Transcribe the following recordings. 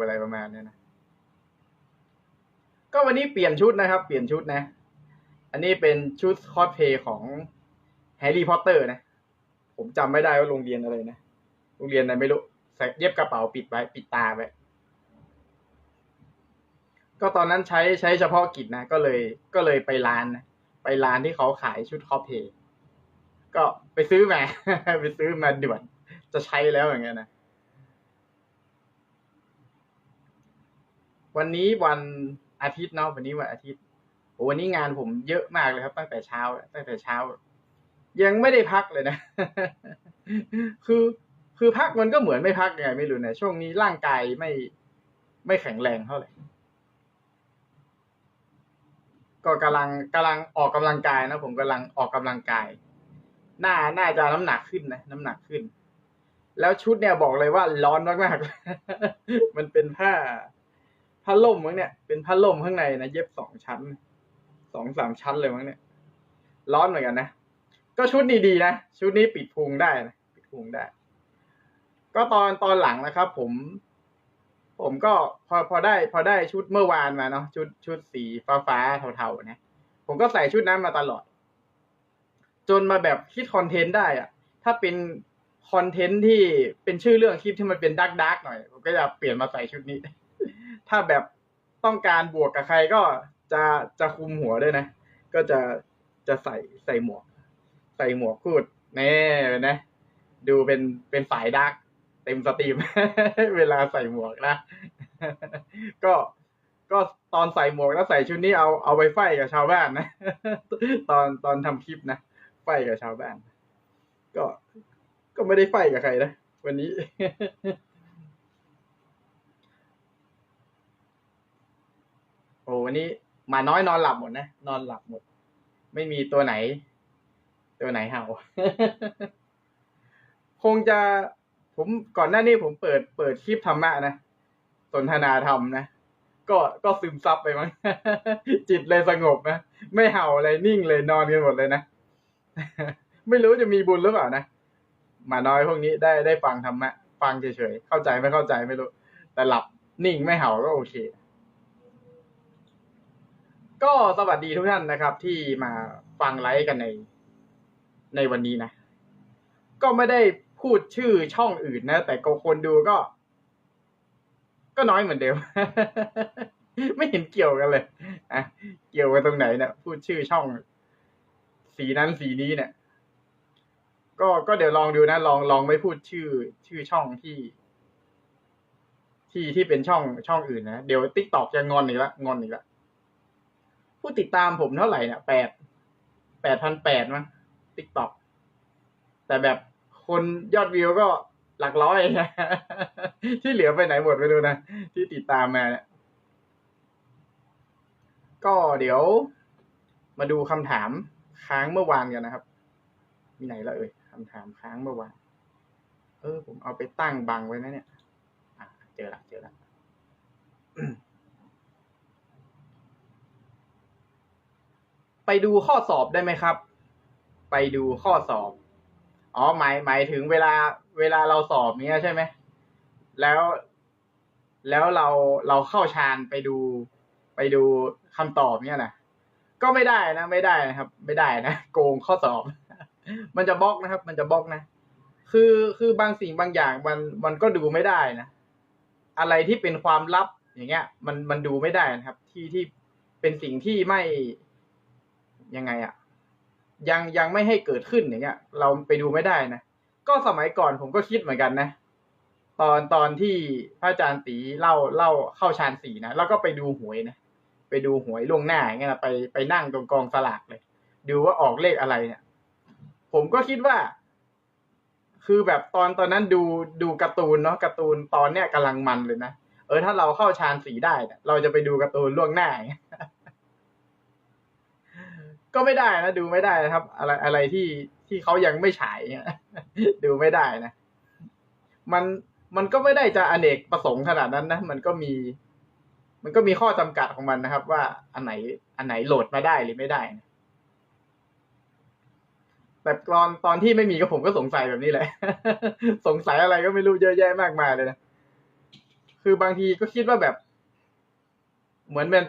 อะไรประมาณนี้นะก็วันนี้เปลี่ยนชุดนะครับ เปลี่ยนชุดนะ อันนี้เป็นชุดคอสเพย์ของแฮร์รี่พอตเตอร์นะ ผมจำไม่ได้ว่าโรงเรียนอะไรนะโรงเรียนอะไรไม่รู้ใส่เย็บกระเป๋าปิดไว้ ปิดตาไว้ก็ตอนนั้นใช้ใช้เฉพาะกิจนะ ก็เลยก็เลยไปร้านนะไปร้านที่เขาขายชุดคอสเพย์ก็ไปซื้อมา ไปซื้อมาด่วนจะใช้แล้วอย่างเงี้ยนะ วันนี้วันอาทิตย์เนาะวันนี้วันอาทิตย์โอ้วันนี้งานผมเยอะมากเลยครับ ตั้งแต่เช้า ตั้งแต่เช้า ยังไม่ได้พักเลยนะ คือคือพักมันก็เหมือนไม่พักไงไม่รู้นะช่วงนี้ร่างกายไม่ไม่แข็งแรงเท่าไหร่ก็กำลังกำลังออกกำลังกายนะผมกำลังออกกำลังกายหน้าน่าจะน้ำหนักขึ้นนะน้ำหนักขึ้น แล้วชุดเนี่ยบอกเลยว่าร้อนมากๆมันเป็นผ้า ผ้าล่มมั้งเนี่ย เป็นผ้าล่มข้างในนะเย็บสองชั้น สองสามชั้นเลยมั้งเนี่ย ร้อนเหมือนกันนะ ก็ชุดนี้ดีนะ ชุดนี้ปิดพุงได้นะปิดพุงได้ ก็ตอนตอนหลังนะครับ ผม ผมก็พอพอได้พอได้ชุดเมื่อวานมาเนาะชุดชุดสีฟ้าฟ้าๆเทาๆนะ ผมก็ใส่ชุดนั้นมาตลอด จนมาแบบคิดคอนเทนต์ได้อะถ้าเป็นคอนเทนต์ที่เป็นชื่อเรื่องคลิปที่มันเป็นดักดักหน่อย ผมก็จะเปลี่ยนมาใส่ชุดนี้ ถ้าแบบต้องการบวกกับใครก็จะจะคุมหัวด้วยนะ ก็จะจะใส่ใส่หมวก ใส่หมวกพูดแน่นะ ดูเป็นเป็นสายดักเต็มสตรีม เวลาใส่หมวกนะ ก็ก็ตอนใส่หมวกแล้วใส่ชุดนี้เอาเอาไปไฟกับชาวบ้านนะ ตอนตอนทำคลิปนะไฟกับชาวบ้าน ก็ก็ไม่ได้ไฟกับใครนะวันนี้ โอ้วันนี้หมาน้อยนอนหลับหมดนะ นอนหลับหมด ไม่มีตัวไหน ตัวไหนเห่า คงจะผมก่อนหน้านี้ผมเปิดเปิดคลิปธรรมะนะ สนทนาธรรมนะ ก็ก็ซึมซับไปมั้ง จิตเลยสงบนะ ไม่เห่าอะไรนิ่งเลยนอนกันหมดเลยนะ ไม่รู้จะมีบุญหรือเปล่านะหมาน้อยพวกนี้ได้ได้ฟังธรรมะ ฟังเฉยๆ เข้าใจไม่เข้าใจไม่รู้ แต่หลับนิ่งไม่เห่าก็โอเค ก็สวัสดีทุกท่านนะครับ ที่มาฟังไลฟ์กันในในวันนี้นะ ก็ไม่ได้พูดชื่อช่องอื่นนะ แต่ก็คนดูก็ ก็น้อยเหมือนเดิม ไม่เห็นเกี่ยวกันเลยอะเกี่ยวกันตรงไหนเนี่ยพูดชื่อช่อง สีนั้นสีนี้เนี่ยก็ก็เดี๋ยวลองดูนะ ลองลองไม่พูดชื่อชื่อช่องที่ ที่ที่เป็นช่องช่องอื่นนะเดี๋ยวติ๊กตอกจะงอนอีกละงอนอีกละ ผู้ติดตามผมเท่าไหร่เนี่ยแปดแปดพันแปดมั้งติ๊กต็อกแต่แบบคนยอดวิวก็หลักร้อยที่เหลือไปไหนหมดไม่รู้นะ ที่ติดตามมาเนี่ยก็เดี๋ยวมาดูคำถามค้างเมื่อวานกันนะครับ มีไหนละเอ่ยคำถามค้างเมื่อวาน เออ ผมเอาไปตั้งบังไว้นะเนี่ย อะเจอละเจอละ ไปดูข้อสอบได้ไหมครับ ไปดูข้อสอบ อ๋อหมายหมายถึงเวลาเวลาเราสอบเนี้ยใช่ไหม แล้วแล้วเราเราเข้าฌานไปดู ไปดูคำตอบเนี้ยนะก็ไม่ได้นะ ไม่ได้นะครับ ไม่ได้นะโกงข้อสอบ มันจะบล็อกนะครับ มันจะบล็อกนะ คือคือบางสิ่งบางอย่างมันมันก็ดูไม่ได้นะอะไรที่เป็นความลับอย่างเงี้ย มันมันดูไม่ได้นะครับ ที่ที่เป็นสิ่งที่ไม่ ยังไงอะยังยังไม่ให้เกิดขึ้นอย่างเงี้ย เราไปดูไม่ได้นะก็สมัยก่อนผมก็คิดเหมือนกันนะตอนตอนที่พระอาจารย์ตีเล่าเล่าเข้าฌานสี่นะแล้วก็ไปดูหวยนะไปดูหวยล่วงหน้าอย่างเงี้ยนะไปไปนั่งตรงกองสลากเลย ดูว่าออกเลขอะไรเนี่ย ผมก็คิดว่า คือแบบตอนตอนนั้นดูดูการ์ตูนเนาะการ์ตูนตอนเนี้ยกำลังมันเลยนะเออถ้าเราเข้าฌานสีได้เนี่ยเราจะไปดูการ์ตูนล่วงหน้าอย่างเงี้ย ก็ไม่ได้นะดูไม่ได้นะครับ อะไรอะไรที่ที่เขายังไม่ฉายดูไม่ได้นะ มันมันก็ไม่ได้จะอเนกประสงค์ขนาดนั้นนะมันก็มี มันก็มีข้อจำกัดของมันนะครับ ว่าอันไหน อันไหนโหลดมาได้หรือไม่ได้นะแต่ตอนตอนที่ไม่มีก็ผมก็สงสัยแบบนี้แหละ สงสัยอะไรก็ไม่รู้เยอะแยะมากมายเลยนะคือบางทีก็คิดว่าแบบ เหมือนมัน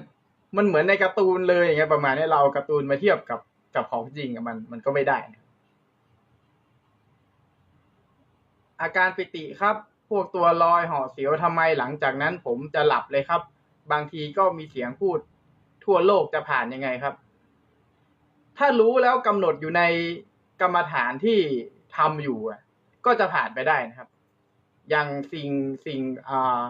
มันเหมือนในการ์ตูนเลยอย่างเงี้ยประมาณนี้เราการ์ตูนมาเทียบกับกับของจริงมันมันก็ไม่ได้ อาการปิติครับ พวกตัวลอยห่อเสียวทำไมหลังจากนั้น ผมจะหลับเลยครับ บางทีก็มีเสียงพูด ทั่วโลกจะผ่านยังไงครับ ถ้ารู้แล้วกำหนดอยู่ในกรรมฐานที่ทำอยู่ก็จะผ่านไปได้นะครับ อย่างสิ่งสิ่งอ่า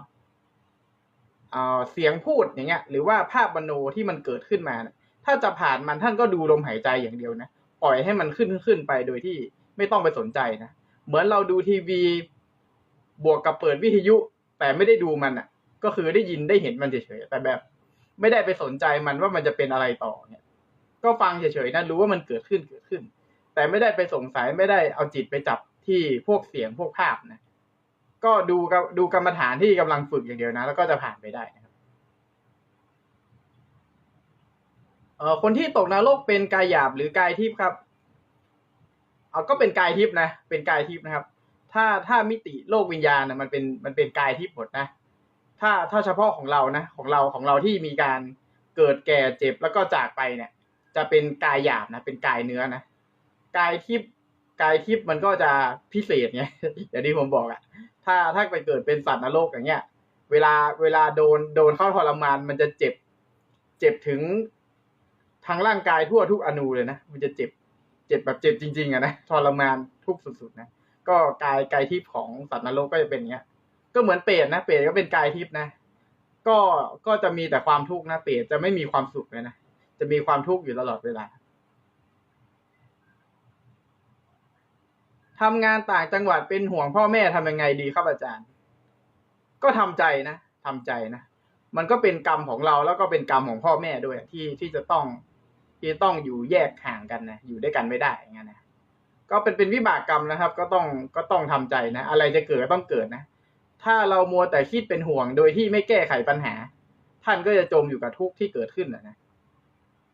เสียงพูดอย่างเงี้ยหรือว่าภาพบรรโนที่มันเกิดขึ้นมานะถ้าจะผ่านมันท่านก็ดูลมหายใจอย่างเดียวนะปล่อยให้มันขึ้นขึ้นไปโดยที่ไม่ต้องไปสนใจนะเหมือนเราดูทีวี บวกกับเปิดวิทยุ แต่ไม่ได้ดูมันอะ ก็คือได้ยินได้เห็นมันเฉยๆแต่แบบ ไม่ได้ไปสนใจมันว่ามันจะเป็นอะไรต่อเนี่ย ก็ฟังเฉยๆนะรู้ว่ามันเกิดขึ้นเกิดขึ้น แต่ไม่ได้ไปสงสัยไม่ได้เอาจิตไปจับที่พวกเสียงพวกภาพนะ ก็ดูกับดูกรรมฐานที่กำลังฝึกอย่างเดียวนะ แล้วก็จะผ่านไปได้นะครับเอ่อคนที่ตกนรกเป็นกายหยาบหรือกายทิพย์ครับเอาก็เป็นกายทิพย์นะ เป็นกายทิพย์นะครับ ถ้าถ้ามิติโลกวิญญาณนะมันเป็นมันเป็นกายทิพย์หมดนะ ถ้าถ้าเฉพาะของเรานะ ของเราของเราที่มีการเกิดแก่เจ็บแล้วก็จากไปเนี่ย จะเป็นกายหยาบนะ เป็นกายเนื้อนะ กายทิพย์กายทิพย์มันก็จะพิเศษไงอย่างที่ผมบอกอะ ถ้าถ้าไปเกิดเป็นสัตว์นรกอย่างเงี้ย เวลาเวลาโดนโดนเข้าทรมานมันจะเจ็บ เจ็บถึงทางร่างกายทั่วทุกอนูเลยนะมันจะเจ็บ เจ็บแบบเจ็บจริงๆอะนะทรมานทุกสุดๆนะก็กายกายทิพย์ของสัตว์นรกก็จะเป็นเงี้ย ก็เหมือนเปรตนะเปรตก็เป็นกายทิพย์นะ ก็ก็จะมีแต่ความทุกข์นะเปรตจะไม่มีความสุขเลยนะจะมีความทุกข์อยู่ตลอดเวลา ทำงานต่างจังหวัดเป็นห่วงพ่อแม่ทำยังไงดีครับอาจารย์ ก็ทำใจนะทำใจนะ มันก็เป็นกรรมของเราแล้วก็เป็นกรรมของพ่อแม่ด้วยที่ที่จะต้องที่ต้องอยู่แยกห่างกันนะอยู่ด้วยกันไม่ได้อย่างเงี้ยนะก็เป็นเป็นวิบากกรรมนะครับ ก็ต้องก็ต้องทำใจนะ อะไรจะเกิดก็ต้องเกิดนะ ถ้าเรามัวแต่คิดเป็นห่วงโดยที่ไม่แก้ไขปัญหา ท่านก็จะจมอยู่กับทุกข์ที่เกิดขึ้นนะ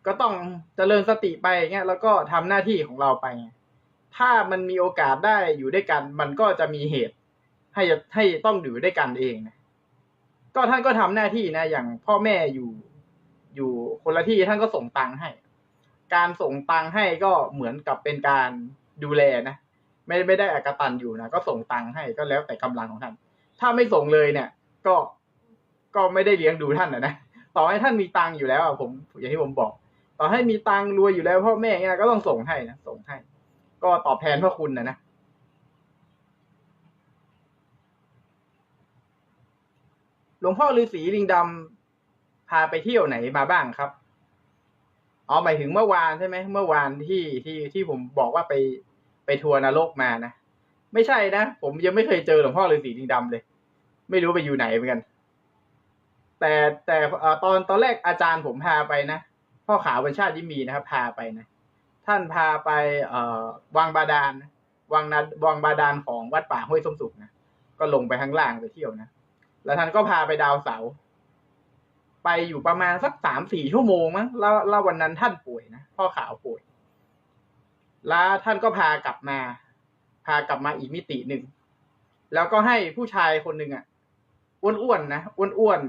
ก็ต้องเจริญสติไปเงี้ยแล้วก็ทำหน้าที่ของเราไป ถ้ามันมีโอกาสได้อยู่ด้วยกัน มันก็จะมีเหตุ ให้ให้ต้องอยู่ด้วยกันเองนะก็ท่านก็ทำหน้าที่นะ อย่างพ่อแม่อยู่อยู่คนละที่ท่านก็ส่งตังค์ให้ การส่งตังค์ให้ก็เหมือนกับเป็นการดูแลนะไม่ไม่ได้อากตันอยู่นะก็ส่งตังค์ให้ก็แล้วแต่กำลังของท่าน ถ้าไม่ส่งเลยเนี่ย ก็ก็ไม่ได้เลี้ยงดูท่านนะนะต่อให้ท่านมีตังค์อยู่แล้วผมอย่างที่ผมบอก ต่อให้มีตังค์รวยอยู่แล้วพ่อแม่เนี่ยก็ต้องส่งให้นะส่งให้ ก็ตอบแทนพระคุณนะนะหลวงพ่อฤาษีลิงดำพาไปเที่ยวไหนมาบ้างครับอ๋อหมายถึงเมื่อวานใช่ไหมเมื่อวานที่ที่ที่ผมบอกว่าไปไปทัวร์นรกมานะไม่ใช่นะผมยังไม่เคยเจอหลวงพ่อฤาษีลิงดำเลย ไม่รู้ไปอยู่ไหนเหมือนกัน แต่แต่ตอนตอนแรกอาจารย์ผมพาไปนะพ่อขาวบรรชาติยิมีนะครับ พาไปนะ ท่านพาไปเอ่อวังบาดาลนวังนาวังบาดาลของวัดป่าห้วยส้มสุกนะก็ลงไปข้างล่างไปเที่ยวนะแล้วท่านก็พาไปดาวเสา ไปอยู่ประมาณสักสามสี่ชั่วโมงมั้งแล้วแล้ววันนั้นท่านป่วยนะพ่อขาวป่วย แล้วท่านก็พากลับมา พากลับมาอีกมิติหนึ่งแล้วก็ให้ผู้ชายคนหนึ่งอะอ้วนๆนะอ้วน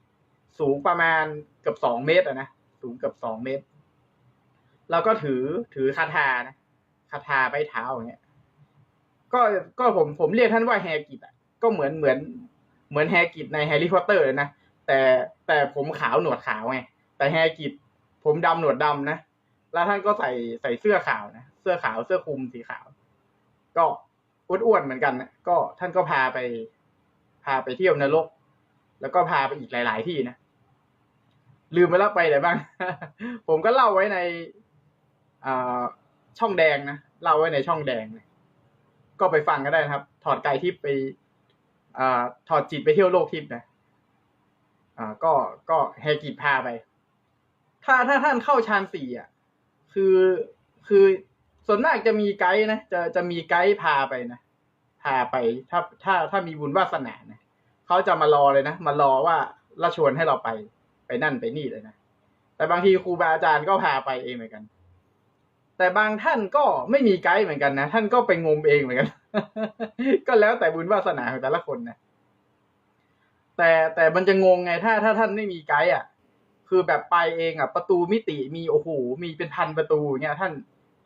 ๆสูงประมาณเกือบสองเมตรอะนะสูงเกือบสองเมตร แล้วก็ถือถือคาถานะคาถาใบเท้าอย่างเงี้ย ก็ก็ผมผมเรียกท่านว่าแฮกิตอะ ก็เหมือนเหมือนเหมือนแฮกิตในแฮร์รี่พอตเตอร์นะแต่แต่ผมขาวหนวดขาวไงแต่แฮกิตผมดำหนวดดำนะแล้วท่านก็ใส่ใส่เสื้อขาวนะเสื้อขาวเสื้อคลุมสีขาว ก็อ้วนๆเหมือนกันนะก็ท่านก็พาไป พาไปเที่ยวนรก แล้วก็พาไปอีกหลาย ๆ ที่นะลืมไปแล้วไปไหนบ้าง ผมก็เล่าไว้ใน ช่องแดงนะเล่าไว้ในช่องแดงนะก็ไปฟังก็ได้นะครับ ถอดกายทิพย์ไปอถอดจิตไปเที่ยวโลกทิพย์นะอ่าก็ก็แฮกิตพาไป ถ้าถ้าท่านเข้าฌานสี่อะ คือคือส่วนมากจะมีไกด์นะจะจะมีไกด์พาไปนะพาไปถ้าถ้าถ้ามีบุญวาสนานะเขาจะมารอเลยนะมารอว่าละชวนให้เราไปไปนั่นไปนี่เลยนะแต่บางทีครูบาอาจารย์ก็พาไปเองเหมือนกัน แต่บางท่านก็ไม่มีไกด์เหมือนกันนะ ท่านก็ไปงมเองเหมือนกัน ก็แล้วแต่บุญวาสนาของแต่ละคนนะแต่แต่มันจะงงไงถ้าถ้าท่านไม่มีไกด์อะ คือแบบไปเองอะ ประตูมิติมีโอ้โหมีเป็นพันประตูเงี้ยท่าน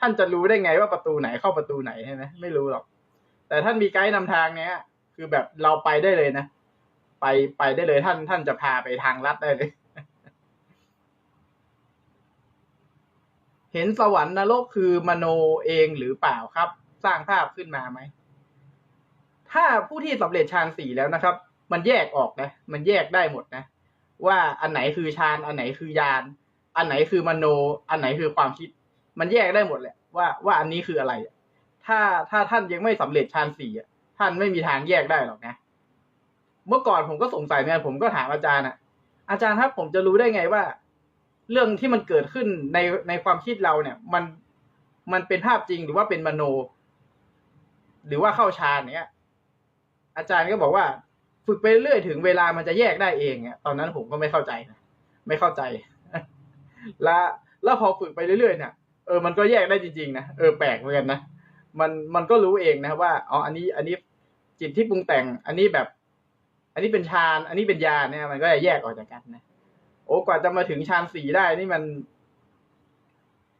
ท่านจะรู้ได้ไงว่าประตูไหนเข้าประตูไหนใช่ไหมไม่รู้หรอก แต่ท่านมีไกด์นำทางเนี้ย คือแบบเราไปได้เลยนะ ไปไปได้เลยท่านท่านจะพาไปทางลัดได้เลย เห็นสวรรค์นรกคือมโนเองหรือเปล่าครับ สร้างภาพขึ้นมาไหม ถ้าผู้ที่สำเร็จฌานสี่แล้วนะครับ มันแยกออกนะ มันแยกได้หมดนะ ว่าอันไหนคือฌานอันไหนคือยานอันไหนคือมโน อันไหนคือความคิด มันแยกได้หมดแหละ ว่าว่าอันนี้คืออะไร ถ้าถ้าท่านยังไม่สำเร็จฌานสี่ท่านไม่มีทางแยกได้หรอกนะ เมื่อก่อนผมก็สงสัยเนี่ยผมก็ถามอาจารย์อะอาจารย์ครับผมจะรู้ได้ไงว่า เรื่องที่มันเกิดขึ้นในในความคิดเราเนี่ย มันมันเป็นภาพจริงหรือว่าเป็นมโน หรือว่าเข้าฌานเนี้ย อาจารย์ก็บอกว่า ฝึกไปเรื่อยถึงเวลามันจะแยกได้เองเนี่ยตอนนั้นผมก็ไม่เข้าใจนะไม่เข้าใจ แล้วแล้วพอฝึกไปเรื่อยๆเนี่ยเออมันก็แยกได้จริงๆนะเออแปลกเหมือนกันนะมันมันก็รู้เองนะว่าอ๋ออันนี้อันนี้จิตที่ปรุงแต่ง อันนี้แบบ อันนี้เป็นฌาน อันนี้เป็นญาเนี่ยมันก็จะแยกออกจากกันนะ โอ้กว่าจะมาถึงฌานสี่ได้นี่มัน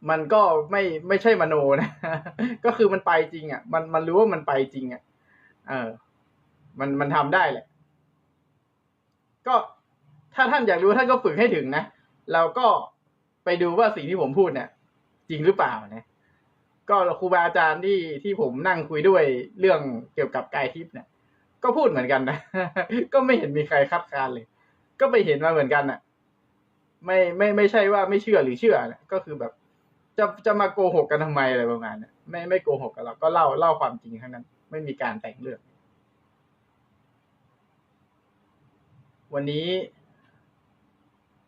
มันก็ไม่ไม่ใช่มโนนะ ก็คือมันไปจริง อะ มันมันรู้ว่ามันไปจริง อะ เออ มันมันทำได้แหละ ก็ถ้าท่านอยากรู้ท่านก็ฝึกให้ถึงนะเราก็ไปดูว่าสิ่งที่ผมพูดเนี่ยจริงหรือเปล่านะก็ครูบาอาจารย์ที่ที่ผมนั่งคุยด้วยเรื่องเกี่ยวกับกายทิพย์เนี่ย ก็พูดเหมือนกันนะ ก็ไม่เห็นมีใครคัดค้านเลย ก็ไปเห็นมาเหมือนกันน่ะ ไม่ไม่ไม่ใช่ว่าไม่เชื่อหรือเชื่อนะก็คือแบบ จะจะมาโกหกกันทำไมอะไรประมาณเนี้ยไม่ไม่โกหกกันหรอกก็เล่าเล่าความจริงทั้งนั้น ไม่มีการแต่งเรื่อง วันนี้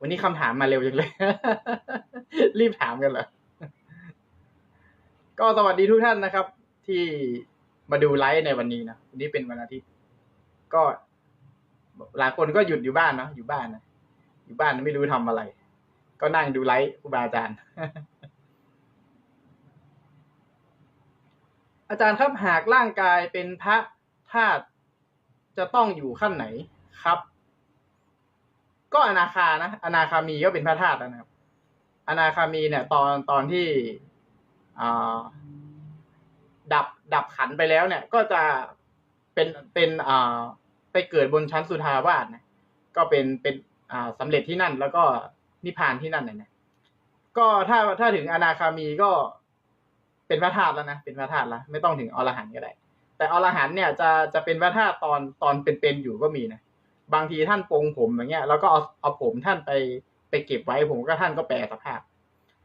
วันนี้คำถามมาเร็วจังเลย รีบถามกันเหรอก็สวัสดีทุกท่านนะครับ ที่มาดูไลฟ์ในวันนี้นะวันนี้เป็นวันอาทิตย์ ก็หลายคนก็หยุดอยู่บ้านเนาะอยู่บ้านนะ อยู่บ้านไม่รู้ทำอะไร ก็นั่งดูไลฟ์ครูบาอาจารย์ อาจารย์ครับหากร่างกายเป็นพระธาตุจะต้องอยู่ขั้นไหนครับ ก็อนาคานะอนาคามีก็เป็นพระธาตุนะครับ อนาคามีเนี่ย ตอนตอนที่ดับดับขันไปแล้วเนี่ย ก็จะเป็นเป็นอ่าไปเกิดบนชั้นสุทาวาสนะก็เป็นเป็น อ่าสำเร็จที่นั่น แล้วก็นิพพานที่นั่นเนี่ยก็ถ้าถ้าถึงอนาคามีก็เป็นพระธาตุแล้วนะเป็นพระธาตุแล้วไม่ต้องถึงอรหันต์ก็ได้ แต่อรหันต์เนี่ยจะจะเป็นพระธาตุตอนตอนเป็นๆอยู่ก็มีนะบางทีท่านปรงผมอย่างเงี้ย แล้วก็เอาเอาผมท่านไปไปเก็บไว้ผมก็ท่านก็แปลสภาพ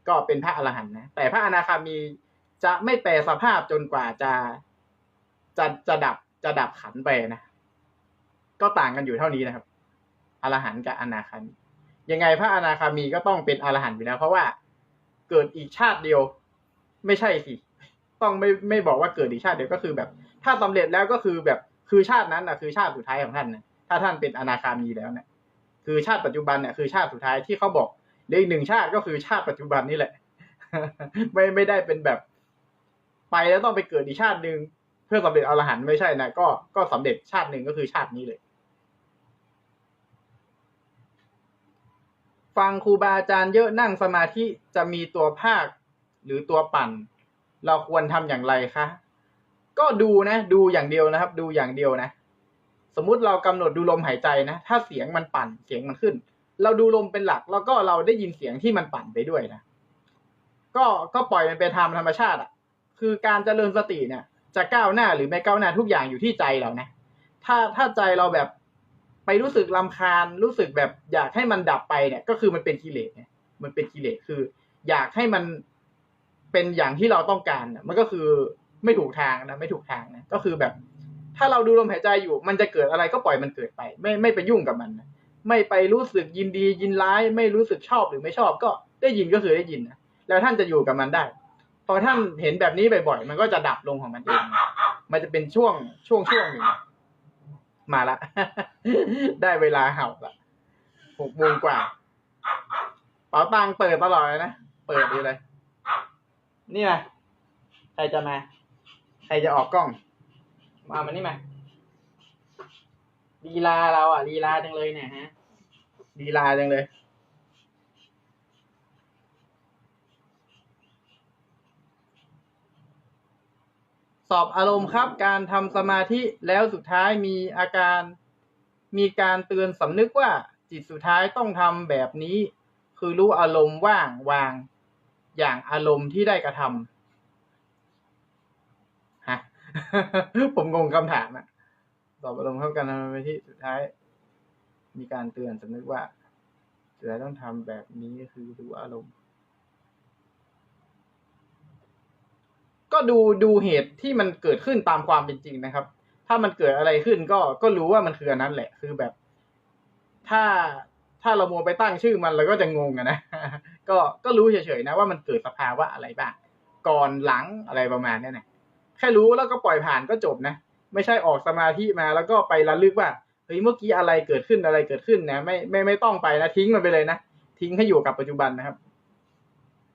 ก็เป็นพระอรหันต์นะแต่พระอนาคามีจะไม่แปลสภาพจนกว่าจะจะจะดับจะดับขันไปนะ ก็ต่างกันอยู่เท่านี้นะครับ อรหันต์กับอนาคามียังไงพระอนาคามีก็ต้องเป็นอรหันต์อยู่แล้ว เพราะว่าเกิดอีกชาติเดียว ไม่ใช่สิต้องไม่ไม่บอกว่าเกิดอีกชาติเดียวก็คือแบบ ถ้าสำเร็จแล้วก็คือแบบคือชาตินั้นนะคือชาติสุดท้ายของท่านนะถ้าท่านเป็นอนาคามีแล้วเนี่ยคือชาติปัจจุบันเนี่ยคือชาติสุดท้ายที่เขาบอกเหลืออีกหนึ่งชาติก็คือชาติปัจจุบันนี่แหละ ไม่ไม่ได้เป็นแบบ ไปแล้วต้องไปเกิดอีกชาติหนึ่งเพื่อสำเร็จอรหันต์ไม่ใช่นะก็ก็สำเร็จชาติหนึ่งก็คือชาตินี้เลย ฟังครูบาอาจารย์เยอะนั่งสมาธิจะมีตัวภาคหรือตัวปั่น เราควรทำอย่างไรคะก็ดูนะดูอย่างเดียวนะครับ ดูอย่างเดียวนะ สมมุติเรากำหนดดูลมหายใจนะ ถ้าเสียงมันปั่นเสียงมันขึ้น เราดูลมเป็นหลัก แล้วก็เราได้ยินเสียงที่มันปั่นไปด้วยนะก็ก็ปล่อยมันเป็นธรรมธรรมชาติอะ คือการเจริญสติเนี่ย จะก้าวหน้าหรือไม่ก้าวหน้าทุกอย่างอยู่ที่ใจเรานะถ้าถ้าใจเราแบบ ไปรู้สึกลำคาญรู้สึกแบบอยากให้มันดับไปเนี่ย ก็คือมันเป็นกิเลสเนี่ยมันเป็นกิเลสคือ อยากให้มันเป็นอย่างที่เราต้องการน่ะมันก็คือไม่ถูกทางนะไม่ถูกทางนะก็คือแบบ ถ้าเราดูลมหายใจอยู่ มันจะเกิดอะไรก็ปล่อยมันเกิดไป ไม่ไม่ไปยุ่งกับมันนะไม่ไปรู้สึกยินดียินร้าย ไม่รู้สึกชอบหรือไม่ชอบ ก็ได้ยินก็คือได้ยินนะแล้วท่านจะอยู่กับมันได้ พอท่านเห็นแบบนี้บ่อยๆมันก็จะดับลงของมันเอง มันจะเป็นช่วงช่วงช่วงหนึ่ง มาละ ได้เวลาเห่าละหกโมงกว่า เป๋าตังค์เปิดตลอดเลยนะ เปิดดีเลย นี่นะใครจะมา ใครจะออกกล้อง มามานี่มาลีลาเราอะลีลาจังเลยเนี่ยฮะดีลาจังเลย สอบอารมณ์ครับ การทำสมาธิแล้วสุดท้ายมีอาการ มีการเตือนสำนึกว่าจิตสุดท้ายต้องทำแบบนี้ คือรู้อารมณ์ว่างวาง อย่างอารมณ์ที่ได้กระทำฮะผมงงคำถามอะสอบอารมณ์เข้ากันทำสมาธิสุดท้าย มีการเตือนสำนึกว่าสุดท้ายต้องทำแบบนี้คือรู้อารมณ์ ก็ดูดูเหตุที่มันเกิดขึ้นตามความเป็นจริงนะครับ ถ้ามันเกิดอะไรขึ้นก็ก็รู้ว่ามันคืออันนั้นแหละ คือแบบ ถ้าถ้าเรามัวไปตั้งชื่อมันเราก็จะงงนะ ก็ก็รู้เฉยๆนะว่ามันเกิดสภาวะอะไรบ้าง ก่อนหลังอะไรประมาณนี้นะแค่รู้แล้วก็ปล่อยผ่านก็จบนะ ไม่ใช่ออกสมาธิมาแล้วก็ไประลึกว่าเฮ้ยเมื่อกี้อะไรเกิดขึ้นอะไรเกิดขึ้นนะไม่ไม่ไม่ต้องไปนะทิ้งมันไปเลยนะทิ้งให้อยู่กับปัจจุบันนะครับ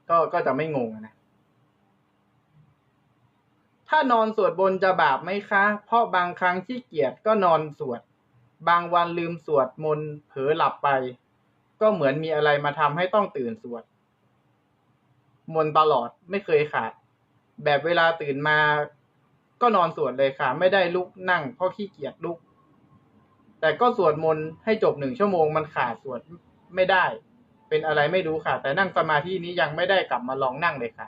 ก็ก็จะไม่งงนะ ถ้านอนสวดบนจะบาปไหมคะ เพราะบางครั้งขี้เกียจก็นอนสวด บางวันลืมสวดมนต์เผลอหลับไป ก็เหมือนมีอะไรมาทำให้ต้องตื่นสวด มนต์ตลอดไม่เคยขาด แบบเวลาตื่นมา ก็นอนสวดเลยค่ะ ไม่ได้ลุกนั่งเพราะขี้เกียจลุก แต่ก็สวดมนต์ให้จบหนึ่งชั่วโมงมันขาดสวดไม่ได้ เป็นอะไรไม่รู้ค่ะ แต่นั่งสมาธินี้ยังไม่ได้กลับมาลองนั่งเลยค่ะ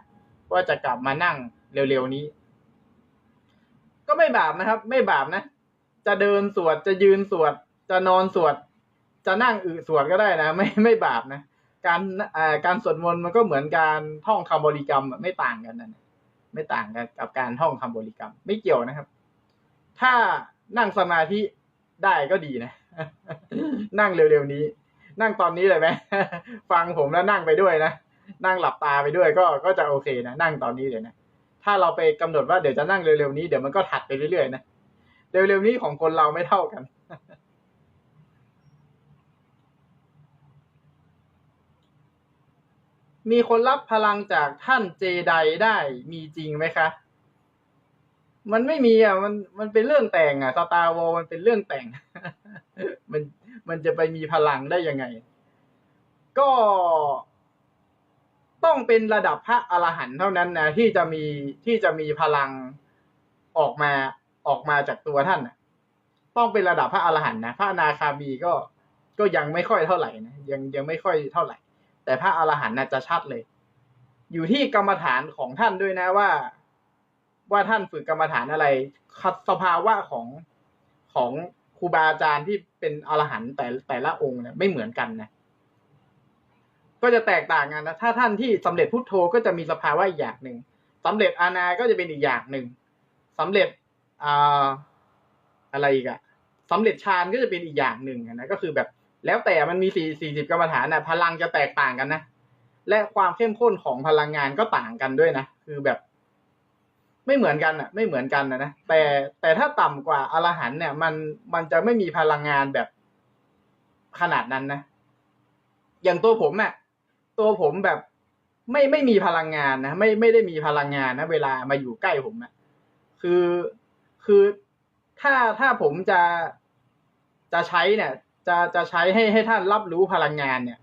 ว่าจะกลับมานั่งเร็วๆนี้ ก็ไม่บาปนะครับ ไม่บาปนะ จะเดินสวดจะยืนสวด จะนอนสวด จะนั่งอึสวดก็ได้นะ ไม่ไม่บาปนะ การอ่าการสวดมนต์มันก็เหมือนการท่องคำบริกรรมไม่ต่างกันนะไม่ต่างกันกับการท่องคำบริกรรม ไม่เกี่ยวนะครับ ถ้านั่งสมาธิได้ก็ดีนะ นั่งเร็วๆนี้ นั่งตอนนี้เลยไหมฟังผมแล้วนั่งไปด้วยนะ นั่งหลับตาไปด้วยก็ก็จะโอเคนะ นั่งตอนนี้เลยนะ ถ้าเราไปกำหนดว่าเดี๋ยวจะนั่งเร็วๆนี้เดี๋ยวมันก็ถัดไปเรื่อยๆนะเร็วๆนี้ของคนเราไม่เท่ากันมีคนรับพลังจากท่านเจไดได้มีจริงไหมคะ มันไม่มีอะ มันมันเป็นเรื่องแต่งอะสตาร์วอลมันเป็นเรื่องแต่ง มันมันจะไปมีพลังได้ยังไง ก็ ต้องเป็นระดับพระอรหันต์เท่านั้นนะที่จะมีที่จะมีพลังออกมาออกมาจากตัวท่านนะต้องเป็นระดับพระอรหันต์นะพระนาคามีก็ก็ยังไม่ค่อยเท่าไหร่นะยังยังไม่ค่อยเท่าไหร่ แต่พระอรหันต์น่ะจะชัดเลย อยู่ที่กรรมฐานของท่านด้วยนะว่า ว่าท่านฝึกกรรมฐานอะไรคัดสภาวะของของครูบาอาจารย์ที่เป็นอรหันต์แต่แต่ละองค์เนี่ยไม่เหมือนกันนะ ก็จะแตกต่างกันนะถ้าท่านที่สำเร็จพุทโธก็จะมีสภาวะอีกอย่างหนึ่งสำเร็จอานาก็จะเป็นอีกอย่างหนึ่งสำเร็จอ่าอะไรอีกอะสำเร็จฌานก็จะเป็นอีกอย่างหนึ่งนะก็คือแบบแล้วแต่มันมีสี่สี่สิบกรรมฐานนะพลังจะแตกต่างกันนะและความเข้มข้นของพลังงานก็ต่างกันด้วยนะคือแบบ ไม่เหมือนกันอะ ไม่เหมือนกันนะนะแต่แต่ถ้าต่ำกว่าอรหันเนี่ย มันมันจะไม่มีพลังงานแบบขนาดนั้นนะอย่างตัวผมอะ ตัวผมแบบไม่ไม่มีพลังงานนะไม่ไม่ได้มีพลังงานนะ เวลามาอยู่ใกล้ผมอะคือคือถ้าถ้าผมจะจะใช้เนี่ย จะจะใช้ให้ให้ท่านรับรู้พลังงานเนี่ย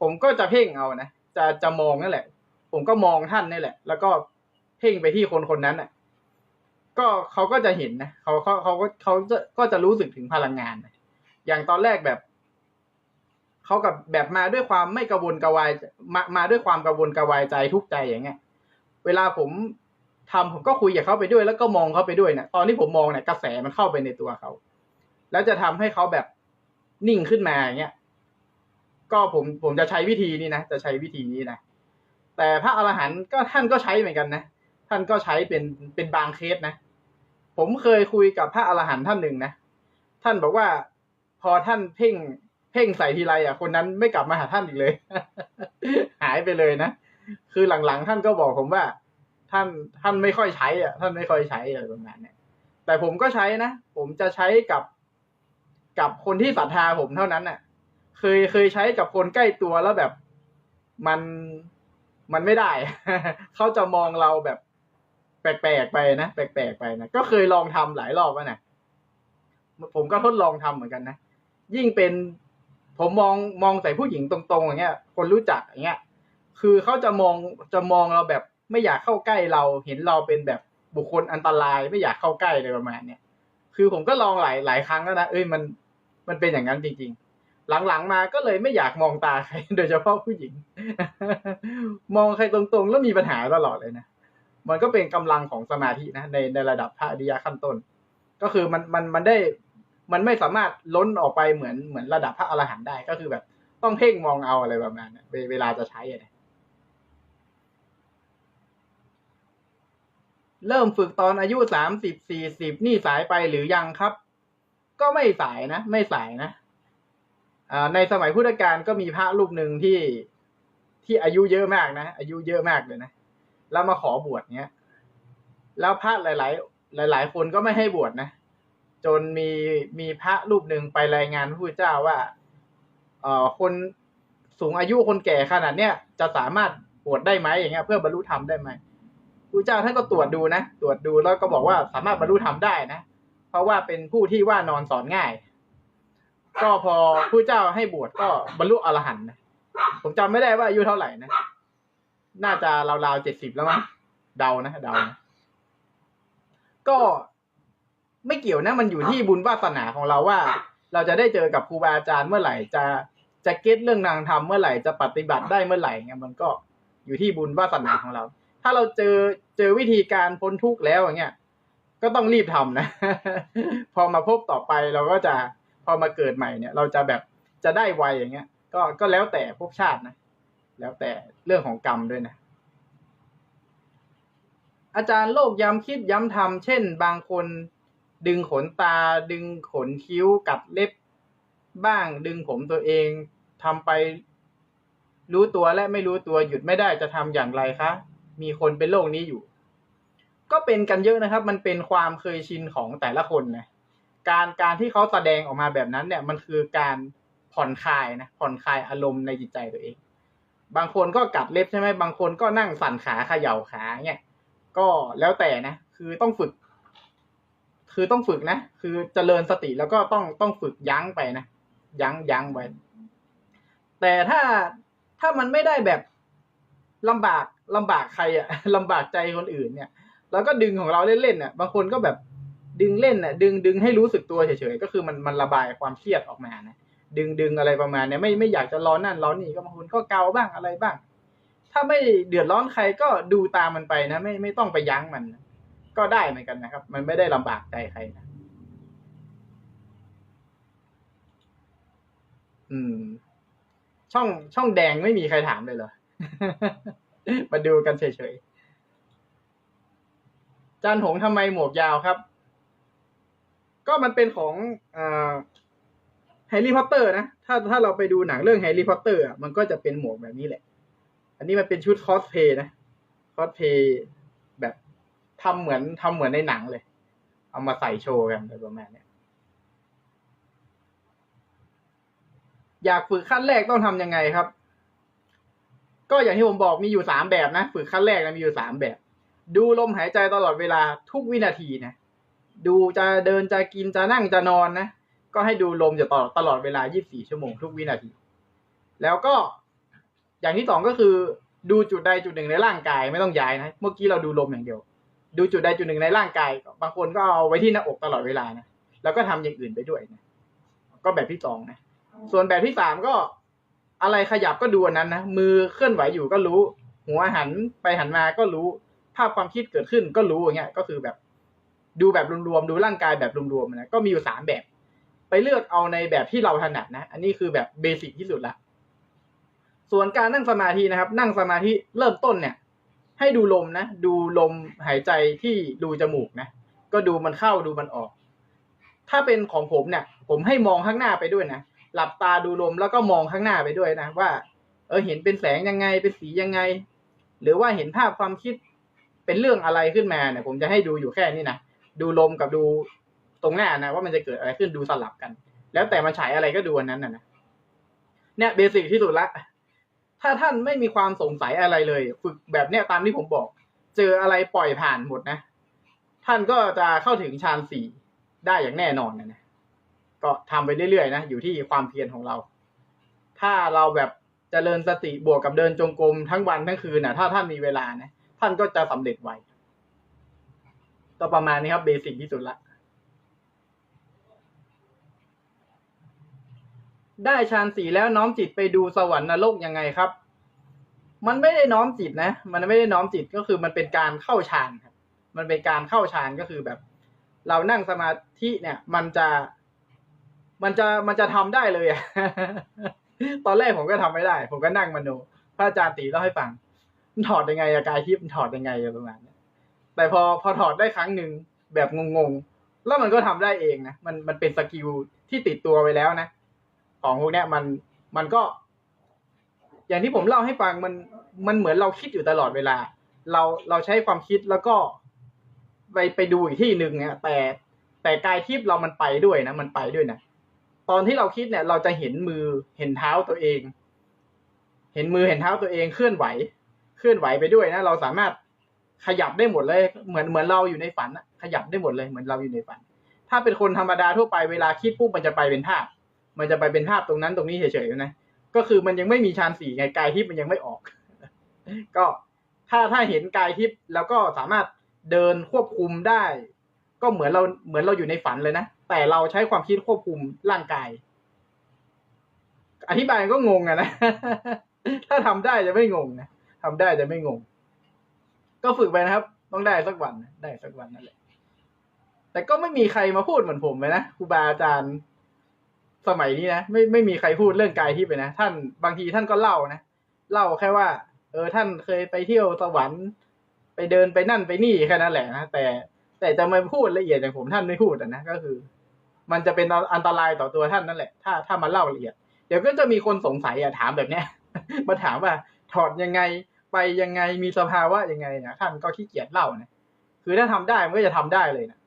ผมก็จะเพ่งเอานะจะจะมองนั่นแหละ ผมก็มองท่านนี่แหละ แล้วก็เพ่งไปที่คนคนนั้นอะ ก็เขาก็จะเห็นนะเขาเขาเขาก็เขาจะก็จะรู้สึกถึงพลังงานนะอย่างตอนแรกแบบ เขากับแบบมาด้วยความไม่กระวนกระวายมามาด้วยความกระวนกระวายใจทุกใจอย่างเงี้ย เวลาผมทำผมก็คุยกับเขาไปด้วย แล้วก็มองเขาไปด้วยเนี่ยตอนที่ผมมองเนี่ยกระแสมันเข้าไปในตัวเขาแล้วจะทำให้เขาแบบนิ่งขึ้นมาอย่างเงี้ยก็ผมผมจะใช้วิธีนี้นะจะใช้วิธีนี้นะแต่พระอรหันต์ก็ท่านก็ใช้เหมือนกันนะท่านก็ใช้เป็นเป็นบางเคสนะ ผมเคยคุยกับพระอรหันต์ท่านหนึ่งนะท่านบอกว่าพอท่านเพ่ง เพ่งใส่ทีไรอะ คนนั้นไม่กลับมาหาท่านอีกเลย หายไปเลยนะ คือหลังๆท่านก็บอกผมว่า ท่านท่านไม่ค่อยใช้อะ ท่านไม่ค่อยใช้อะไรประมาณนี้แต่ผมก็ใช้นะ ผมจะใช้กับกับคนที่ศรัทธาผมเท่านั้นน่ะ เคยเคยใช้กับคนใกล้ตัวแล้วแบบมันมันไม่ได้ เขาจะมองเราแบบแปลกๆไปนะแปลกๆไปนะก็เคยลองทำหลายรอบแล้วนะผมก็ทดลองทำเหมือนกันนะยิ่งเป็น ผมมองมองใส่ผู้หญิงตรงๆอย่างเงี้ย คนรู้จักอย่างเงี้ย คือเขาจะมองจะมองเราแบบไม่อยากเข้าใกล้เราเห็นเราเป็นแบบบุคคลอันตรายไม่อยากเข้าใกล้เลยประมาณเนี้ยคือผมก็ลองหลายหลายครั้งแล้วนะเอ้ยมันมันเป็นอย่างนั้นจริง ๆ หลังๆมาก็เลยไม่อยากมองตาใครโดยเฉพาะผู้หญิง มองใครตรงๆ แล้วมีปัญหาตลอดเลยนะมันก็เป็นกำลังของสมาธินะในในระดับพระอริยขั้นต้น ก็คือมันมันมันได้ มันไม่สามารถล้นออกไปเหมือนเหมือนระดับพระอรหันต์ได้ก็คือแบบ ต้องเพ่งมองเอาอะไรประมาณนั้นเวลาจะใช้อะนะเริ่มฝึกตอนอายุสามสิบสี่สิบนี่สายไปหรือยังครับ ก็ไม่สายนะ ไม่สายนะอ่าในสมัยพุทธกาลก็มีพระรูปหนึ่งที่ที่อายุเยอะมากนะอายุเยอะมากเลยนะแล้วมาขอบวชเนี้ย แล้วพระหลาย ๆ หลาย ๆ คนก็ไม่ให้บวชนะ จนมีมีพระรูปหนึ่งไปรายงานพระพุทธเจ้าว่าเอ่อคนสูงอายุคนแก่ขนาดเนี้ยจะสามารถบวชได้ไหมอย่างเงี้ย เพื่อบรรลุธรรมได้ไหมพระเจ้าท่านก็ตรวจดูนะตรวจดูแล้วก็บอกว่าสามารถบรรลุธรรมได้นะเพราะว่าเป็นผู้ที่ว่านอนสอนง่าย ก็พอพระเจ้าให้บวชก็บรรลุอรหันต์นะผมจำไม่ได้ว่าอายุเท่าไหร่นะน่าจะราวๆเจ็ดสิบแล้วมั้งเดานะเดานะก็ ไม่เกี่ยวนะมันอยู่ที่บุญวาสนาของเราว่า เราจะได้เจอกับครูบาอาจารย์เมื่อไหร่ จะจะเก็ตเรื่องนางธรรมเมื่อไหร่จะปฏิบัติได้เมื่อไหร่เงี้ยมันก็อยู่ที่บุญวาสนาของเรา ถ้าเราเจอเจอวิธีการพ้นทุกข์แล้วอย่างเงี้ยก็ต้องรีบทำนะ พอมาพบต่อไปเราก็จะพอมาเกิดใหม่เนี่ย เราจะแบบจะได้ไวอย่างเงี้ย ก็ก็แล้วแต่ภพชาตินะ แล้วแต่เรื่องของกรรมด้วยนะอาจารย์โลกย้ำคิดย้ำทำเช่น บางคน ดึงขนตา ดึงขนคิ้วกัดเล็บบ้าง ดึงผมตัวเองทำไป รู้ตัวและไม่รู้ตัวหยุดไม่ได้จะทำอย่างไรคะ มีคนเป็นโรคนี้อยู่ ก็เป็นกันเยอะนะครับ มันเป็นความเคยชินของแต่ละคนนะการการที่เขาแสดงออกมาแบบนั้น เนี่ยมันคือการผ่อนคลายนะผ่อนคลายอารมณ์ในจิตใจตัวเอง บางคนก็กัดเล็บใช่ไหมบางคนก็นั่งสั่นขาเขย่าขาเนี่ยก็แล้วแต่นะ คือต้องฝึก คือต้องฝึกนะ คือเจริญสติแล้วก็ต้องต้องฝึกยั้งไปนะยั้งยั้งไว้ แต่ถ้าถ้ามันไม่ได้แบบลำบากลำบากใครอะลำบากใจคนอื่นเนี่ยแล้วก็ดึงของเราเล่นๆน่ะบางคนก็แบบดึงเล่นน่ะดึงดึงให้รู้สึกตัวเฉยๆก็คือมันมันระบายความเครียดออกมานะดึงดึงอะไรประมาณเนี้ยไม่ไม่อยากจะร้อนนั่นร้อนนี่ก็บางคนก็เกาบ้างอะไรบ้าง ถ้าไม่เดือดร้อนใครก็ดูตามมันไปนะ ไม่ไม่ต้องไปยั้งมัน ก็ได้เหมือนกันนะครับ มันไม่ได้ลำบากใจใครนะอืม ช่องช่องแดงไม่มีใครถามเลยเหรอ มาดูกันเฉยๆจานหงทำไมหมวกยาวครับ ก็มันเป็นของแฮร์รี่พอตเตอร์นะถ้าถ้าเราไปดูหนังเรื่องแฮร์รี่พอตเตอร์มันก็จะเป็นหมวกแบบนี้แหละ อันนี้มันเป็นชุดคอสเพย์นะคอสเพย์ ทำเหมือนทำเหมือนในหนังเลย เอามาใส่โชว์กันอะไรประมาณเนี้ยอยากฝึกขั้นแรกต้องทำยังไงครับ ก็อย่างที่ผมบอกมีอยู่สามแบบนะฝึกขั้นแรกนะมีอยู่สามแบบ ดูลมหายใจตลอดเวลาทุกวินาทีนะดูจะเดินจะกินจะนั่งจะนอนนะก็ให้ดูลมอยู่ตลอดตลอดเวลา 24 ชั่วโมงทุกวินาที แล้วก็อย่างที่สองก็คือ ดูจุดใดจุดหนึ่งในร่างกายไม่ต้องย้ายนะ เมื่อกี้เราดูลมอย่างเดียว ดูจุดใดจุดหนึ่งในร่างกาย บางคนก็เอาไว้ที่หน้าอกตลอดเวลานะแล้วก็ทำอย่างอื่นไปด้วยนะก็แบบที่สองนะส่วนแบบที่สามก็ อะไรขยับก็ดูอันนั้นนะมือเคลื่อนไหวอยู่ก็รู้ หัวหันไปหันมาก็รู้ ภาพความคิดเกิดขึ้นก็รู้อย่างเงี้ย ก็คือแบบดูแบบรวมๆดูร่างกายแบบรวมๆนะก็มีอยู่สามแบบ ไปเลือกเอาในแบบที่เราถนัดนะ อันนี้คือแบบเบสิกที่สุดละส่วนการนั่งสมาธินะครับ นั่งสมาธิเริ่มต้นเนี่ย ให้ดูลมนะ ดูลมหายใจที่ดูจมูกนะ ก็ดูมันเข้าดูมันออก ถ้าเป็นของผมเนี่ย ผมให้มองข้างหน้าไปด้วยนะ หลับตาดูลมแล้วก็มองข้างหน้าไปด้วยนะ ว่า เออเห็นเป็นแสงยังไงเป็นสียังไง หรือว่าเห็นภาพความคิดเป็นเรื่องอะไรขึ้นมาเนี่ย ผมจะให้ดูอยู่แค่นี้นะ ดูลมกับดูตรงหน้านะ ว่ามันจะเกิดอะไรขึ้นดูสลับกัน แล้วแต่มันฉายอะไรก็ดูอันนั้นนะนะเนี่ยเบสิกที่สุดละ ถ้าท่านไม่มีความสงสัยอะไรเลย ฝึกแบบเนี้ยตามที่ผมบอก เจออะไรปล่อยผ่านหมดนะ ท่านก็จะเข้าถึงฌานสี่ได้อย่างแน่นอนนะก็ทำไปเรื่อยๆนะอยู่ที่ความเพียรของเรา ถ้าเราแบบจเจริญสติบวกกับเดินจงกรมทั้งวันทั้งคืนนะถ้าท่านมีเวลานะท่านก็จะสำเร็จไวก็ประมาณนี้ครับเบสิกที่สุดละ ได้ฌานสี่แล้วน้อมจิตไปดูสวรรค์นรกยังไงครับ มันไม่ได้น้อมจิตนะ มันไม่ได้น้อมจิตก็คือมันเป็นการเข้าฌานครับ มันเป็นการเข้าฌานก็คือแบบ เรานั่งสมาธิเนี่ย มันจะ มันจะมันจะทำได้เลยอะตอนแรกผมก็ทำไม่ได้ ผมก็นั่งมโนพระอาจารย์ตีเล่าให้ฟังมันถอดยังไงอะกายทิพย์มันถอดยังไงอะประมาณนี้แต่พอพอถอดได้ครั้งหนึ่งแบบงงๆแล้วมันก็ทำได้เองนะมันมันเป็นสกิลที่ติดตัวไปแล้วนะ ของพวกเนี้ยมันมันก็ อย่างที่ผมเล่าให้ฟังมันมันเหมือนเราคิดอยู่ตลอดเวลา เราเราใช้ความคิดแล้วก็ไปไปดูอีกที่หนึ่งเนี่ยแต่แต่กายทิพย์เรามันไปด้วยนะ มันไปด้วยนะตอนที่เราคิดเนี่ย เราจะเห็นมือเห็นเท้าตัวเอง เห็นมือเห็นเท้าตัวเองเคลื่อนไหว เคลื่อนไหวไปด้วยนะเราสามารถขยับได้หมดเลย เหมือนเหมือนเราอยู่ในฝันอะขยับได้หมดเลยเหมือนเราอยู่ในฝัน ถ้าเป็นคนธรรมดาทั่วไปเวลาคิดปุ๊บมันจะไปเป็นภาพ มันจะไปเป็นภาพตรงนั้นตรงนี้เฉยๆนะก็คือมันยังไม่มีฌานสี่ไงกายทิพย์มันยังไม่ออก ก็ถ้าถ้าเห็นกายทิพย์แล้วก็สามารถเดินควบคุมได้ ก็เหมือนเราเหมือนเราอยู่ในฝันเลยนะแต่เราใช้ความคิดควบคุมร่างกาย อธิบายก็งงอะนะถ้าทำได้จะไม่งงนะทำได้จะไม่งง ก็ฝึกไปนะครับ ต้องได้สักวันได้สักวันนั่นแหละแต่ก็ไม่มีใครมาพูดเหมือนผมเลยนะครูบาอาจารย์ สมัยนี้นะไม่ไม่มีใครพูดเรื่องกายทิพย์เลยนะท่านบางทีท่านก็เล่านะเล่าแค่ว่า เออท่านเคยไปเที่ยวสวรรค์ไปเดินไปนั่นไปนี่แค่นั้นแหละนะแต่แต่จะมาพูดละเอียดอย่างผมท่านไม่พูดอะนะก็คือ มันจะเป็นอันตรายต่อตัวท่านนั่นแหละ ถ้าถ้ามาเล่าละเอียด เดี๋ยวก็จะมีคนสงสัยอะถามแบบเนี้ย มาถามว่าถอดยังไงไปยังไงมีสภาวะยังไงนะท่านก็ขี้เกียจเล่านะคือถ้าทำได้มันก็จะทำได้เลยนะ